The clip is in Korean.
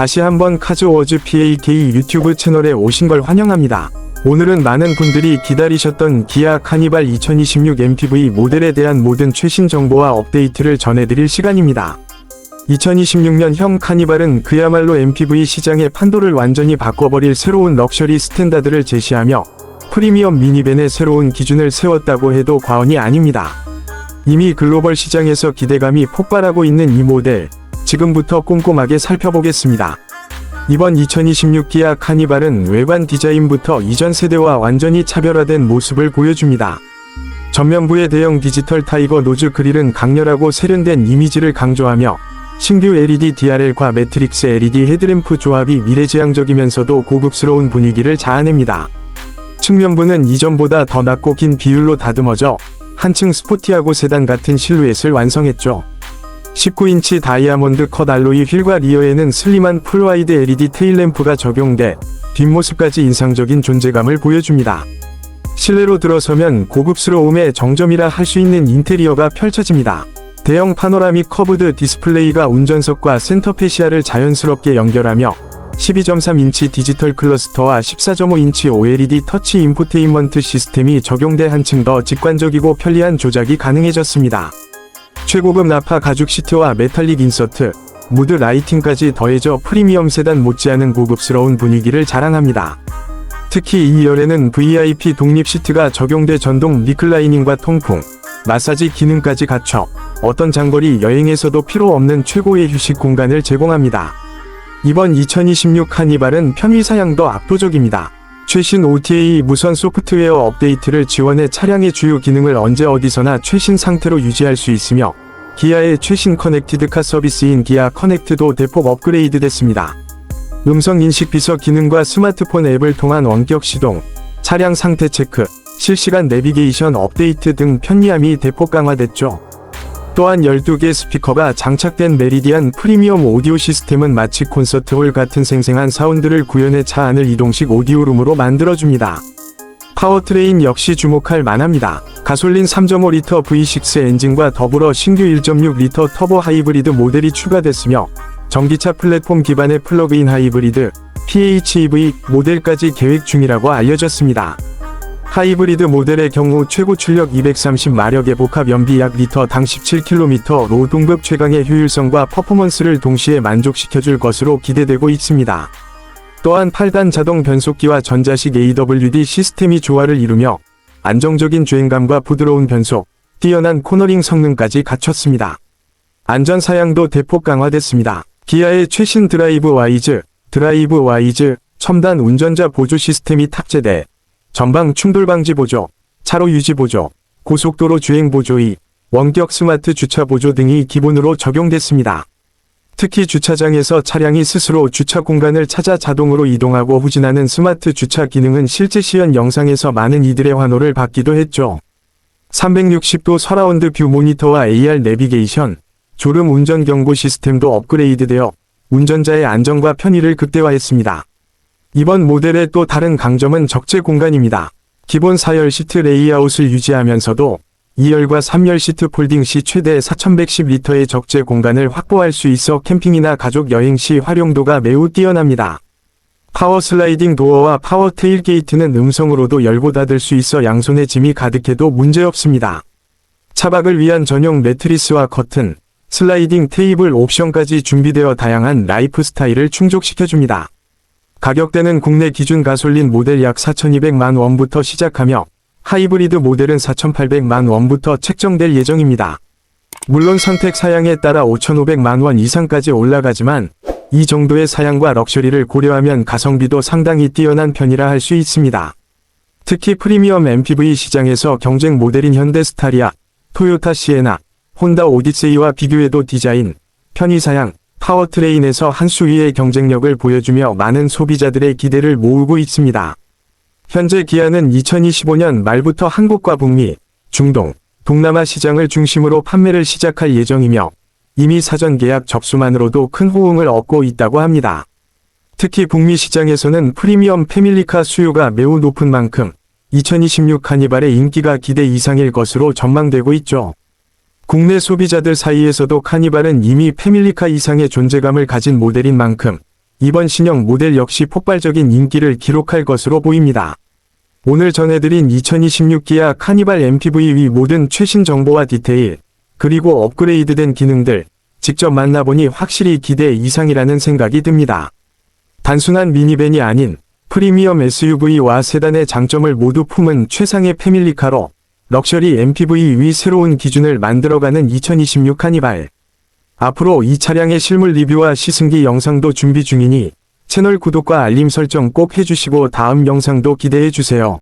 다시 한번 카즈워즈 PAK 유튜브 채널에 오신 걸 환영합니다. 오늘은 많은 분들이 기다리셨던 기아 카니발 2026 MPV 모델에 대한 모든 최신 정보와 업데이트를 전해드릴 시간입니다. 2026년 형 카니발은 그야말로 MPV 시장의 판도를 완전히 바꿔버릴 새로운 럭셔리 스탠다드를 제시하며 프리미엄 미니밴의 새로운 기준을 세웠다고 해도 과언이 아닙니다. 이미 글로벌 시장에서 기대감이 폭발하고 있는 이 모델, 지금부터 꼼꼼하게 살펴보겠습니다. 이번 2026 기아 카니발은 외관 디자인부터 이전 세대와 완전히 차별화된 모습을 보여줍니다. 전면부의 대형 디지털 타이거 노즈 그릴은 강렬하고 세련된 이미지를 강조하며 신규 LED DRL과 매트릭스 LED 헤드램프 조합이 미래지향적이면서도 고급스러운 분위기를 자아냅니다. 측면부는 이전보다 더 낮고 긴 비율로 다듬어져 한층 스포티하고 세단 같은 실루엣을 완성했죠. 19인치 다이아몬드 컷 알로이 휠과 리어에는 슬림한 풀와이드 LED 테일램프가 적용돼 뒷모습까지 인상적인 존재감을 보여줍니다. 실내로 들어서면 고급스러움의 정점이라 할 수 있는 인테리어가 펼쳐집니다. 대형 파노라믹 커브드 디스플레이가 운전석과 센터 페시아를 자연스럽게 연결하며 12.3인치 디지털 클러스터와 14.5인치 OLED 터치 인포테인먼트 시스템이 적용돼 한층 더 직관적이고 편리한 조작이 가능해졌습니다. 최고급 나파 가죽 시트와 메탈릭 인서트, 무드 라이팅까지 더해져 프리미엄 세단 못지않은 고급스러운 분위기를 자랑합니다. 특히 이 열에는 VIP 독립 시트가 적용돼 전동 리클라이닝과 통풍, 마사지 기능까지 갖춰 어떤 장거리 여행에서도 필요 없는 최고의 휴식 공간을 제공합니다. 이번 2026 카니발은 편의 사양도 압도적입니다. 최신 OTA 무선 소프트웨어 업데이트를 지원해 차량의 주요 기능을 언제 어디서나 최신 상태로 유지할 수 있으며 기아의 최신 커넥티드카 서비스인 기아 커넥트도 대폭 업그레이드 됐습니다. 음성 인식 비서 기능과 스마트폰 앱을 통한 원격 시동, 차량 상태 체크, 실시간 내비게이션 업데이트 등 편리함이 대폭 강화됐죠. 또한 12개 스피커가 장착된 메리디안 프리미엄 오디오 시스템은 마치 콘서트홀 같은 생생한 사운드를 구현해 차 안을 이동식 오디오룸으로 만들어줍니다. 파워트레인 역시 주목할 만합니다. 가솔린 3.5리터 V6 엔진과 더불어 신규 1.6리터 터보 하이브리드 모델이 추가됐으며 전기차 플랫폼 기반의 플러그인 하이브리드 PHEV 모델까지 계획 중이라고 알려졌습니다. 하이브리드 모델의 경우 최고 출력 230마력의 복합 연비 약 리터 당 17km로 동급 최강의 효율성과 퍼포먼스를 동시에 만족시켜줄 것으로 기대되고 있습니다. 또한 8단 자동 변속기와 전자식 AWD 시스템이 조화를 이루며 안정적인 주행감과 부드러운 변속, 뛰어난 코너링 성능까지 갖췄습니다. 안전 사양도 대폭 강화됐습니다. 기아의 최신 드라이브 와이즈, 드라이브 와이즈, 첨단 운전자 보조 시스템이 탑재돼 전방 충돌 방지 보조, 차로 유지 보조, 고속도로 주행 보조이, 원격 스마트 주차 보조 등이 기본으로 적용됐습니다. 특히 주차장에서 차량이 스스로 주차 공간을 찾아 자동으로 이동하고 후진하는 스마트 주차 기능은 실제 시연 영상에서 많은 이들의 환호를 받기도 했죠. 360도 서라운드 뷰 모니터와 AR 내비게이션, 졸음 운전 경고 시스템도 업그레이드되어 운전자의 안전과 편의를 극대화했습니다. 이번 모델의 또 다른 강점은 적재 공간입니다. 기본 4열 시트 레이아웃을 유지하면서도 2열과 3열 시트 폴딩 시 최대 4110리터의 적재 공간을 확보할 수 있어 캠핑이나 가족 여행 시 활용도가 매우 뛰어납니다. 파워 슬라이딩 도어와 파워 테일 게이트는 음성으로도 열고 닫을 수 있어 양손에 짐이 가득해도 문제없습니다. 차박을 위한 전용 매트리스와 커튼, 슬라이딩 테이블 옵션까지 준비되어 다양한 라이프 스타일을 충족시켜줍니다. 가격대는 국내 기준 가솔린 모델 약 4,200만 원부터 시작하며 하이브리드 모델은 4,800만 원부터 책정될 예정입니다. 물론 선택 사양에 따라 5,500만 원 이상까지 올라가지만 이 정도의 사양과 럭셔리를 고려하면 가성비도 상당히 뛰어난 편이라 할 수 있습니다. 특히 프리미엄 MPV 시장에서 경쟁 모델인 현대 스타리아, 토요타 시에나, 혼다 오디세이와 비교해도 디자인, 편의 사양, 파워트레인에서 한 수 위의 경쟁력을 보여주며 많은 소비자들의 기대를 모으고 있습니다. 현재 기아는 2025년 말부터 한국과 북미, 중동, 동남아 시장을 중심으로 판매를 시작할 예정이며 이미 사전 계약 접수만으로도 큰 호응을 얻고 있다고 합니다. 특히 북미 시장에서는 프리미엄 패밀리카 수요가 매우 높은 만큼 2026 카니발의 인기가 기대 이상일 것으로 전망되고 있죠. 국내 소비자들 사이에서도 카니발은 이미 패밀리카 이상의 존재감을 가진 모델인 만큼 이번 신형 모델 역시 폭발적인 인기를 기록할 것으로 보입니다. 오늘 전해드린 2026 기아 카니발 MPV 위 모든 최신 정보와 디테일, 그리고 업그레이드된 기능들, 직접 만나보니 확실히 기대 이상이라는 생각이 듭니다. 단순한 미니밴이 아닌 프리미엄 SUV와 세단의 장점을 모두 품은 최상의 패밀리카로 럭셔리 MPV 위 새로운 기준을 만들어가는 2026 카니발. 앞으로 이 차량의 실물 리뷰와 시승기 영상도 준비 중이니 채널 구독과 알림 설정 꼭 해주시고 다음 영상도 기대해주세요.